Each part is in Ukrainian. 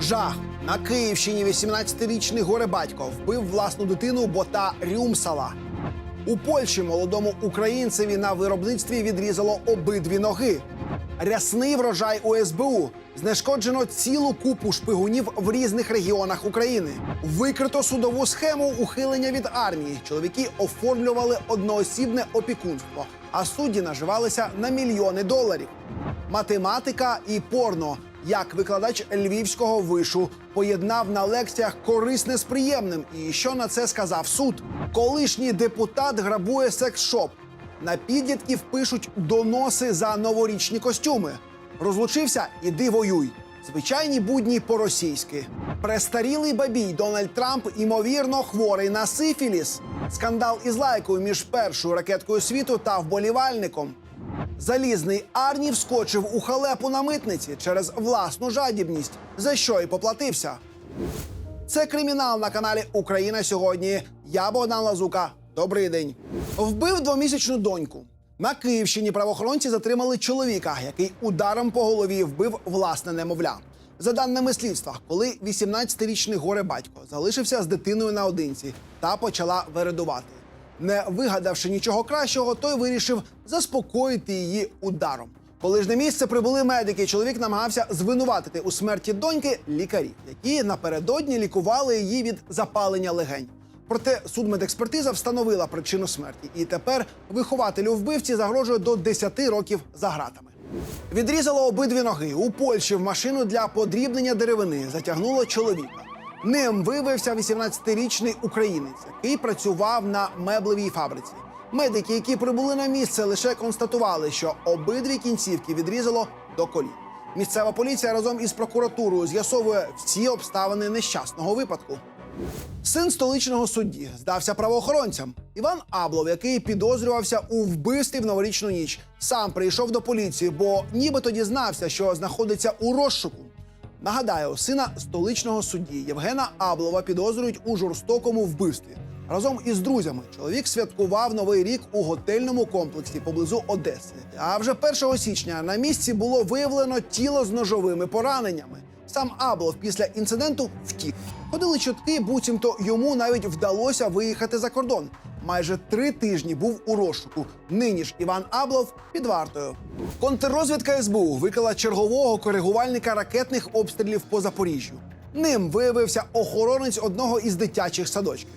Жах на Київщині 18-річний горебатько вбив власну дитину бота Рюмсала. У Польщі молодому українцеві на виробництві відрізало обидві ноги. Рясний врожай у СБУ. Знешкоджено цілу купу шпигунів в різних регіонах України. Викрито судову схему ухилення від армії. Чоловіки оформлювали одноосібне опікунство, а судді наживалися на мільйони доларів. Математика і порно. Як викладач львівського вишу поєднав на лекціях корисне з приємним, і що на це сказав суд? Колишній депутат грабує секс-шоп. На підлітків пишуть доноси за новорічні костюми. Розлучився, іди воюй. Звичайні будні по-російськи. Престарілий бабій Дональд Трамп імовірно хворий на сифіліс. Скандал із лайкою між першою ракеткою світу та вболівальником. Залізний Арні вскочив у халепу на митниці через власну жадібність, за що й поплатився. Це кримінал на каналі Україна сьогодні. Я Богдан Лазука. Добрий день. Вбив двомісячну доньку. На Київщині правоохоронці затримали чоловіка, який ударом по голові вбив власне немовля. За даними слідства, коли 18-річний горе батько залишився з дитиною наодинці та почала вередувати. Не вигадавши нічого кращого, той вирішив заспокоїти її ударом. Коли ж на місце прибули медики, чоловік намагався звинуватити у смерті доньки лікарів, які напередодні лікували її від запалення легень. Проте судмедекспертиза встановила причину смерті, і тепер вихователю вбивці загрожує до 10 років за гратами. Відрізало обидві ноги. У Польщі в машину для подрібнення деревини затягнуло чоловіка. Ним виявився 18-річний українець, який працював на меблевій фабриці. Медики, які прибули на місце, лише констатували, що обидві кінцівки відрізало до колін. Місцева поліція разом із прокуратурою з'ясовує всі обставини нещасного випадку. Син столичного судді здався правоохоронцям. Іван Аблов, який підозрювався у вбивстві в новорічну ніч, сам прийшов до поліції, бо нібито дізнався, що знаходиться у розшуку. Нагадаю, сина столичного судді Євгена Аблова підозрюють у жорстокому вбивстві. Разом із друзями чоловік святкував новий рік у готельному комплексі поблизу Одеси. А вже 1 січня на місці було виявлено тіло з ножовими пораненнями. Сам Аблов після інциденту втік. Ходили чутки, буцімто йому навіть вдалося виїхати за кордон. Майже три тижні був у розшуку. Нині ж Іван Аблов під вартою. Контррозвідка СБУ викрила чергового коригувальника ракетних обстрілів по Запоріжжю. Ним виявився охоронець одного із дитячих садочків.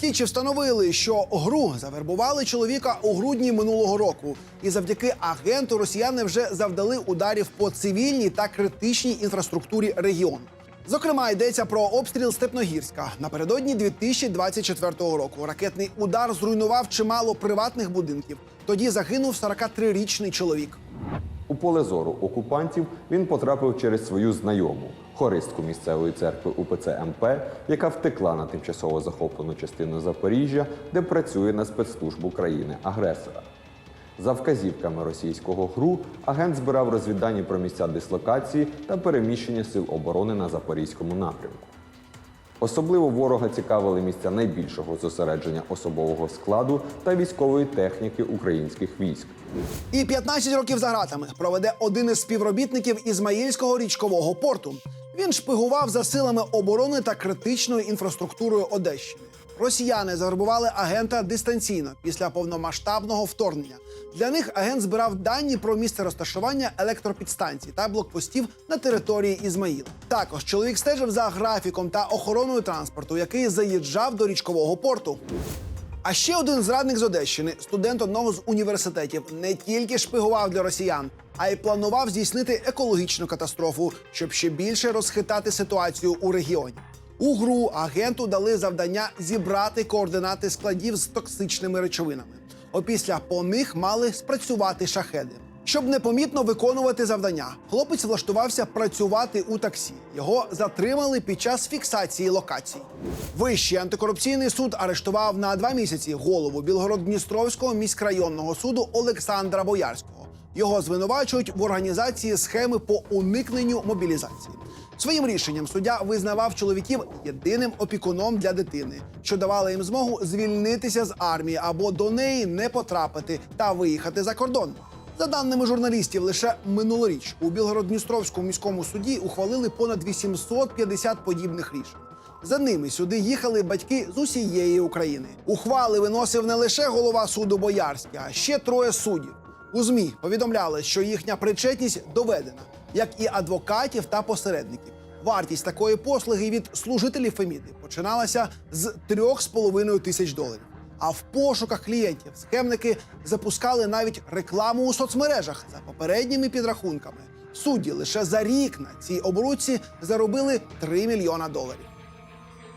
Слідчі встановили, що гру завербували чоловіка у грудні минулого року, і завдяки агенту росіяни вже завдали ударів по цивільній та критичній інфраструктурі регіону. Зокрема, йдеться про обстріл Степногірська напередодні 2024 року. Ракетний удар зруйнував чимало приватних будинків. Тоді загинув 43-річний чоловік. У поле зору окупантів він потрапив через свою знайому, хористку місцевої церкви УПЦ МП, яка втекла на тимчасово захоплену частину Запоріжжя, де працює на спецслужбу країни-агресора. За вказівками російського ГРУ агент збирав розвіддані про місця дислокації та переміщення сил оборони на запорізькому напрямку. Особливо ворога цікавили місця найбільшого зосередження особового складу та військової техніки українських військ. І 15 років за ґратами проведе один із співробітників Ізмаїльського річкового порту. Він шпигував за силами оборони та критичною інфраструктурою Одещини. Росіяни завербували агента дистанційно після повномасштабного вторгнення. Для них агент збирав дані про місце розташування електропідстанцій та блокпостів на території Ізмаїла. Також чоловік стежив за графіком та охороною транспорту, який заїжджав до річкового порту. А ще один зрадник з Одещини, студент одного з університетів, не тільки шпигував для росіян, а й планував здійснити екологічну катастрофу, щоб ще більше розхитати ситуацію у регіоні. У гру агенту дали завдання зібрати координати складів з токсичними речовинами. Опісля по них мали спрацювати шахеди. Щоб непомітно виконувати завдання, хлопець влаштувався працювати у таксі. Його затримали під час фіксації локацій. Вищий антикорупційний суд арештував на два місяці голову Білгород-Дністровського міськрайонного суду Олександра Боярського. Його звинувачують в організації схеми по уникненню мобілізації. Своїм рішенням суддя визнавав чоловіків єдиним опікуном для дитини, що давало їм змогу звільнитися з армії або до неї не потрапити та виїхати за кордон. За даними журналістів, лише минулоріч у Білгород-Дністровському міському суді ухвалили понад 850 подібних рішень. За ними сюди їхали батьки з усієї України. Ухвали виносив не лише голова суду Боярський, а ще троє суддів. У змі повідомляли, що їхня причетність доведена, як і адвокатів та посередників. Вартість такої послуги від служителів Феміди починалася з 3,5 тисяч доларів. А в пошуках клієнтів схемники запускали навіть рекламу у соцмережах за попередніми підрахунками. Судді лише за рік на цій оборудці заробили 3 мільйона доларів.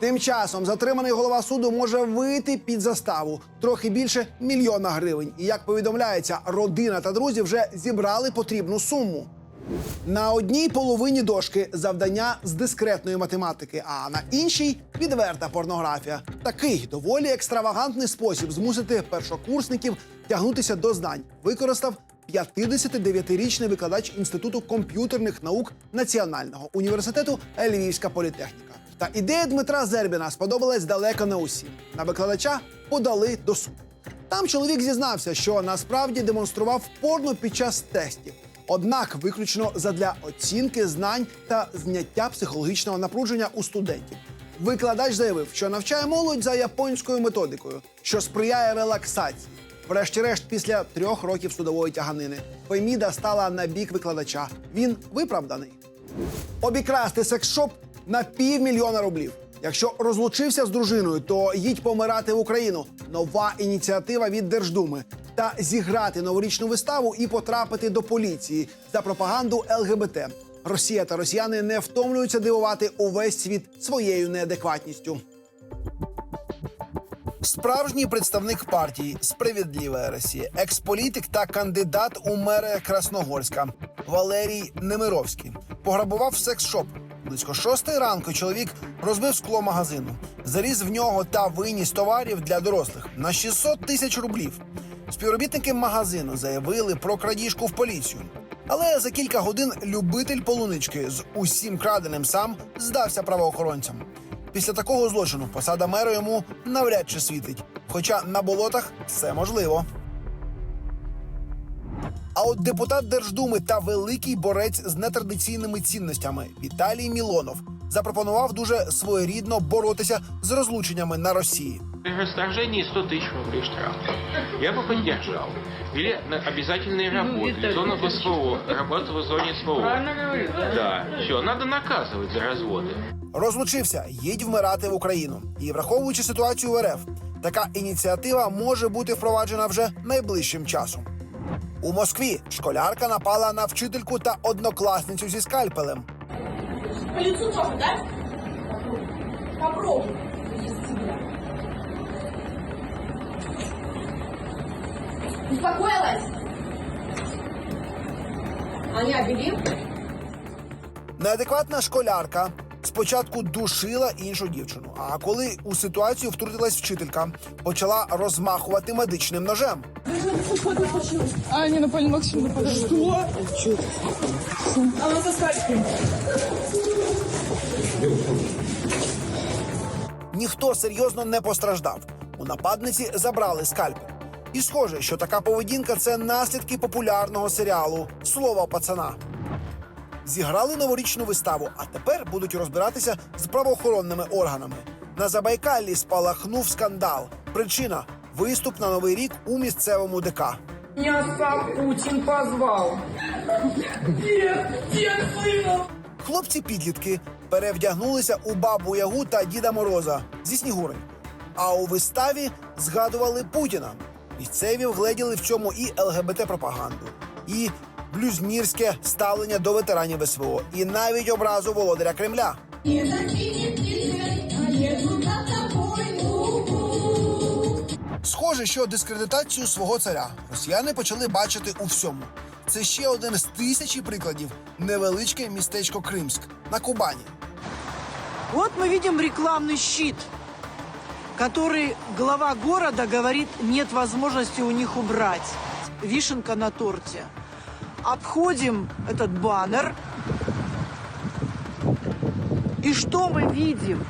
Тим часом затриманий голова суду може вийти під заставу трохи більше мільйона гривень. І як повідомляється, родина та друзі вже зібрали потрібну суму. На одній половині дошки завдання з дискретної математики, а на іншій відверта порнографія. Такий доволі екстравагантний спосіб змусити першокурсників тягнутися до знань використав 59-річний викладач інституту комп'ютерних наук Національного університету Львівська політехніка. Та ідея Дмитра Зербіна сподобалась далеко не усім. На викладача подали до суду. Там чоловік зізнався, що насправді демонстрував порно під час тестів. Однак виключно задля оцінки знань та зняття психологічного напруження у студентів. Викладач заявив, що навчає молодь за японською методикою, що сприяє релаксації. Врешті-решт, після трьох років судової тяганини, Феміда стала на бік викладача. Він виправданий. Обікрасти секс-шоп на півмільйона рублів. Якщо розлучився з дружиною, то їдь помирати в Україну. Нова ініціатива від Держдуми. Та зіграти новорічну виставу і потрапити до поліції за пропаганду ЛГБТ. Росія та росіяни не втомлюються дивувати увесь світ своєю неадекватністю. Справжній представник партії Справедлива Росія, експолітик та кандидат у мери Красногорська Валерій Немировський пограбував секс-шоп. Близько шостої ранку чоловік розбив скло магазину, заліз в нього та виніс товарів для дорослих на 600 тисяч рублів. Співробітники магазину заявили про крадіжку в поліцію. Але за кілька годин любитель полунички з усім краденим сам здався правоохоронцям. Після такого злочину посада мера йому навряд чи світить. Хоча на болотах все можливо. А от депутат Держдуми та великий борець з нетрадиційними цінностями Віталій Мілонов запропонував дуже своєрідно боротися з розлученнями на Росії. При расторжении 100 тысяч рублей штраф. Я бы поддержал. Или на обязательные работы. Виталий, Зона ну, СВО. Работа в зоне СВО. Правильно говорю, да? Да. Все, надо наказывать за разводы. Розлучився, їдь вмирати в Україну. І враховуючи ситуацію в РФ, така ініціатива може бути впроваджена вже найближчим часом. У Москві школярка напала на вчительку та однокласницю зі скальпелем. По лицу тоже, да? Попробуй. Успокоилась? Аня, бери. Неадекватна школярка спочатку душила іншу дівчину. А коли у ситуацію втрутилась вчителька, почала розмахувати медичним ножем. А, напали на Максима. напали. Что? Она со скальпелем. Ніхто серйозно не постраждав. У нападниці забрали скальпель. І схоже, що така поведінка це наслідки популярного серіалу Слово пацана. Зіграли новорічну виставу, а тепер будуть розбиратися з правоохоронними органами. На Забайкаллі спалахнув скандал. Причина виступ на новий рік у місцевому ДК. Меня сам Путин позвал. Хлопці підлітки перевдягнулися у бабу Ягу та Діда Мороза зі Снігурень. А у виставі згадували Путіна. Місцеві вгледіли в цьому і ЛГБТ-пропаганду, і блюзнірське ставлення до ветеранів СВО, і навіть образу володаря Кремля. Схоже, що дискредитацію свого царя росіяни почали бачити у всьому. Це ще один з тисячі прикладів невеличке містечко Кримськ на Кубані. Вот мы видим рекламный щит, который глава города говорит, нет возможности у них убрать. Вишенка на торте. Обходим этот баннер. И что мы видим?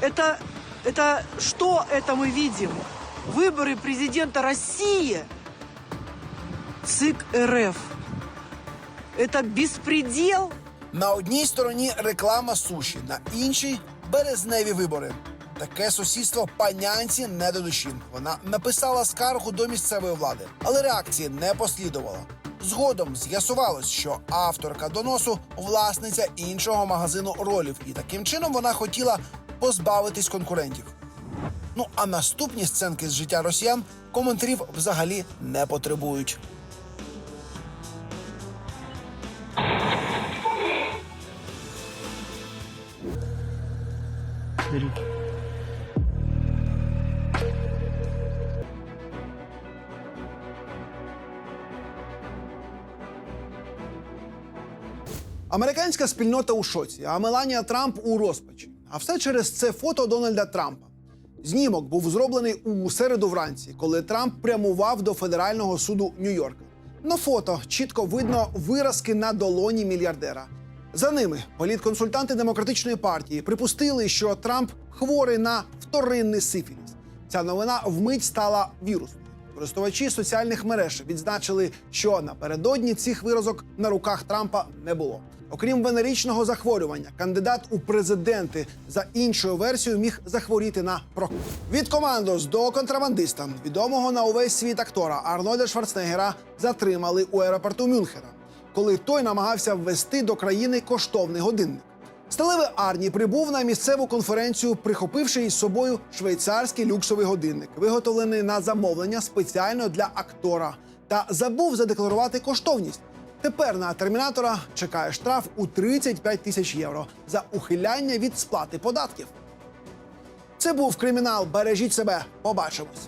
Это, это что это мы видим? Выборы президента России ЦИК РФ. Это беспредел. На одній стороні реклама суші, на іншій березневі вибори. Таке сусідство панянці не до душі. Вона написала скаргу до місцевої влади, але реакції не послідувало. Згодом з'ясувалось, що авторка доносу власниця іншого магазину ролів, і таким чином вона хотіла позбавитись конкурентів. Ну а наступні сценки з життя росіян коментарів взагалі не потребують. Американська спільнота у шоці, а Меланія Трамп у розпачі. А все через це фото Дональда Трампа. Знімок був зроблений у середу вранці, коли Трамп прямував до федерального суду Нью-Йорка. На фото чітко видно виразки на долоні мільярдера. За ними політконсультанти демократичної партії припустили, що Трамп хворий на вторинний сифіліс. Ця новина вмить стала вірусною. Користувачі соціальних мереж відзначили, що напередодні цих виразок на руках Трампа не було. Окрім венеричного захворювання, кандидат у президенти за іншою версією міг захворіти на прокол. Від командос до контрабандиста, відомого на увесь світ актора Арнольда Шварценеггера, затримали у аеропорту Мюнхена, коли той намагався ввести до країни коштовний годинник. Сталевий Арні прибув на місцеву конференцію, прихопивши із собою швейцарський люксовий годинник, виготовлений на замовлення спеціально для актора, та забув задекларувати коштовність. Тепер на термінатора чекає штраф у 35 тисяч євро за ухиляння від сплати податків. Це був кримінал. Бережіть себе. Побачимось.